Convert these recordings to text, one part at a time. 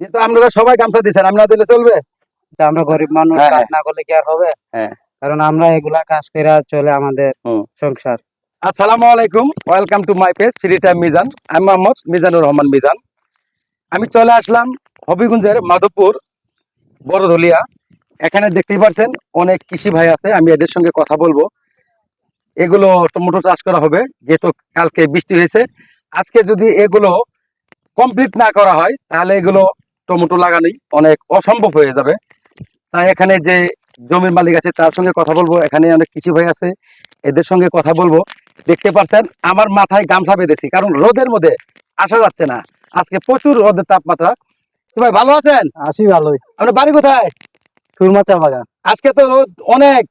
যেহেতু আপনারা সবাই গামছা দিচ্ছেন আমরা দিলে চলবে? আমরা গরিব মানুষ হ্যাঁ, কাজ হ্যাঁ। না করলে কি আর হবে? হ্যাঁ। কারণ আমরা এগুলা কাজ করে চলে আমাদের সংসার। আসসালামু আলাইকুম welcome to my page free time Mizan আমি মোহাম্মদ মিজানুর রহমান মিজান আমি চলে আসলাম হবিগঞ্জের মাধবপুর বড়ধলিয়া। এখানে দেখতেই পাচ্ছেন অনেক কৃষি ভাই আছে আমি এদের সঙ্গে কথা বলব। এগুলো টমেটো চাষ করা হবে যেহেতু কালকে বৃষ্টি হয়েছে। আজকে যদি এগুলো কমপ্লিট না করা হয় তাহলে এগুলো টমেটো লাগানোই অনেক অসম্ভব হয়ে যাবে। তাই এখানে যে জমির মালিক আছে তার সঙ্গে কথা বলব। এখানে অনেক কৃষি ভাই আছে এদের সঙ্গে কথা বলব। দেখতে পাচ্ছেন আমার মাথায় গামছা বেঁধেছি কারণ রোদের মধ্যে আসা যাচ্ছে না। আজকে প্রচুর রোদের তাপমাত্রা। ভাই ভালো আছেন? আসি ভালোই। আপনার বাড়ি কোথায়? সুরমা চা বাগান। আজকে তো রোদ অনেক।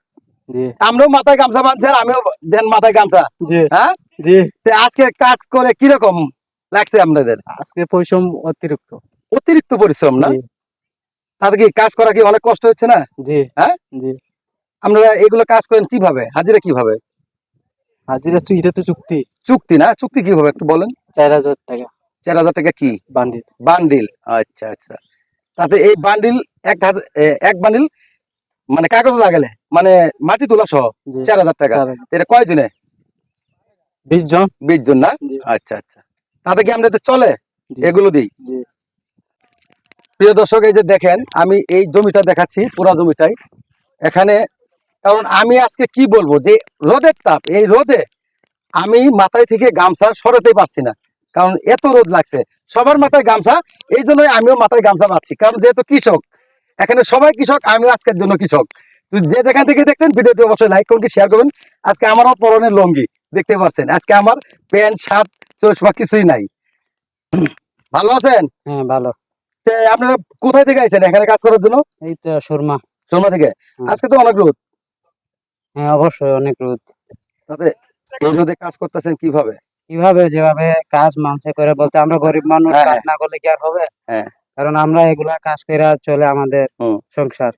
আমরাও মাথায় গামছা বাঁধছেন আমিও দেন মাথায় গামছা। হ্যাঁ? আজকে কাজ করে কীরকম লাগছে আপনাদের? আজকে পরিশ্রম অতিরিক্ত। অতিরিক্ত পরিশ্রম না? জি, তাতে কি কাজ করা কি অনেক কষ্ট হচ্ছে না? জি হ্যাঁ? জি। আপনারা এগুলো কাজ করেন কীভাবে? হাজিরা কীভাবে? হাজিরা এটা তো চুক্তি। চুক্তি না? চুক্তি কীভাবে একটু বলেন। চার হাজার টাকা। চার হাজার টাকা কি? বান্ডিল। বান্ডিল। আচ্ছা আচ্ছা। তাতে এই বান্ডিল এক হাজার এক বান্ডিল মানে কাগজ লাগালে মানে মাটি তোলা সহ চার হাজার টাকা। এটা কয়জনে? বিশ জন। বিশ জন না? আচ্ছা আচ্ছা। তাতে কি আমাদের চলে? এগুলো দিই? প্রিয় দর্শক, এই যে দেখেন, আমি এই জমিটা দেখাচ্ছি, পুরা জমিটাই। এখানে, কারণ আমি আজকে কি বলব, যে রোদের তাপ, এই রোদে আমি মাথায় থেকে গামছা সরাতেই পারছি না। কারণ এত রোদ লাগছে। সবার মাথায় গামছা, এই জন্যই আমিও মাথায় গামছা পাচ্ছি কারণ যেহেতু কৃষক, এখানে সবাই কৃষক আমিও আজকের জন্য কৃষক। যে যেখান থেকে দেখছেন, ভিডিওটি অবশ্যই লাইক করুন শেয়ার করবেন আজকে আমারও পরনের লঙ্গি, দেখতে পাচ্ছেন? আজকে আমার প্যান্ট, শার্ট, চশমা কিছুই নাই। ভালো আছেন? হ্যাঁ ভালো। আপনারা কোথায় থেকে আইছেন? এখানে কাজ করার জন্য? এই তো সুরমা। সোমা থেকে? আজকে তো অনেক রোদ। হ্যাঁ অবশ্যই অনেক রোদ। তাতে এই রোদে কাজ করতেছেন কীভাবে? কীভাবে যেভাবে কাজ মানুষে করে বলতে আমরা গরিব মানুষ হ্যাঁ, কাজ না করলে কি আর হবে? হ্যাঁ। কারণ আমরা এগুলা কাজ করে চলে আমাদের সংসার।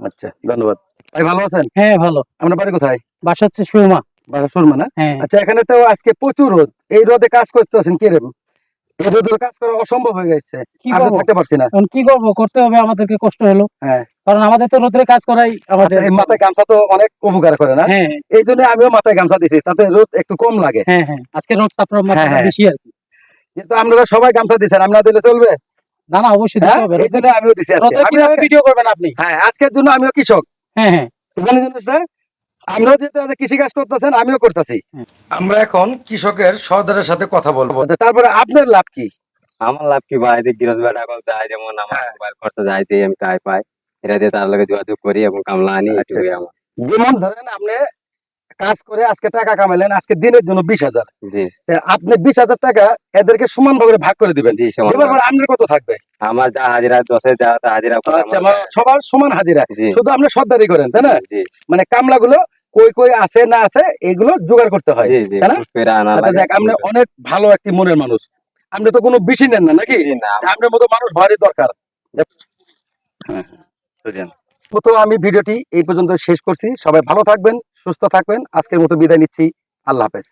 আচ্ছা ধন্যবাদ। ভাই ভালো আছেন? হ্যাঁ ভালো। আপনার বাড়ি কোথায়? বাসা হচ্ছে সুরমা। বাসা সুরমা না? হ্যাঁ। আচ্ছা এখানে তো আজকে প্রচুর রোদ। এই রোদে কাজ করতেছেন কীরকম? এই কাজ করা অসম্ভব হয়ে গেছে কি আমি তো করব? থাকতে পারছি না। এখন কি করব? করতে হবে আমাদেরকে কষ্ট হলো। হ্যাঁ। কারণ আমাদের তো রোদ্রে কাজ করাই আমাদের আচ্ছা, এই মাথায় গামছা তো অনেক উপকার করে না? হ্যাঁ। এই জন্য আমিও মাথায় গামছা দিছি তাতে রোদ একটু কম লাগে। হ্যাঁ হ্যাঁ। আজকে রোদ তাপমাত্রা হ্যাঁ। বেশি আর কি। যেহেতু আপনারা সবাই গামছা দিচ্ছেন আমরা দিলে চলবে? না না অবশ্যই দিতে হবে এই জন্য আমিও দিছি আজকে। আমি ভিডিও করবেন আপনি? হ্যাঁ আজকের জন্য আমিও কৃষক। হ্যাঁ হ্যাঁ। জানেন জিনিসটা আমরাও যেহেতু কৃষি কাজ করতেছেন আমিও করতেছি। আমরা এখন কৃষকের সর্দারের সাথে কথা বলব। আচ্ছা, তারপরে আপনার লাভ কি? আমার লাভ কি ভাই? দেখ গিরস বেটা কল যায় যেমন আমার। মোবাইল খরচ যাইতে আমি তাই পাই। এটা দিয়ে তার লগে যোগাযোগ করি এবং কামলা আনি আচ্ছা, আচ্ছা। যেমন ধরেন আপনি কাজ করে আজকে টাকা কামাইলেন আজকে দিনের জন্য বিশ হাজার। জি। আপনি বিশ হাজার টাকা এদেরকে সমান ভাবে ভাগ করে দিবেন। জি সমান এবার আপনার কত থাকবে? আমার যা হাজিরা দশে যা হাজিরা সবার সমান হাজিরা। শুধু আপনি সর্দারি করেন তাই না? মানে কামলা গুলো কই কই আছে না আছে এগুলো জোগাড় করতে হয় আচ্ছা যাক আপনি অনেক ভালো একটি মনের মানুষ। আপনি তো কোনো বেশি নেন না নাকি? আপনার মতো মানুষ হওয়ারই দরকার। তো আমি ভিডিওটি এই পর্যন্ত শেষ করছি। সবাই ভালো থাকবেন সুস্থ থাকবেন। আজকের মতো বিদায় নিচ্ছি। আল্লাহ হাফেজ।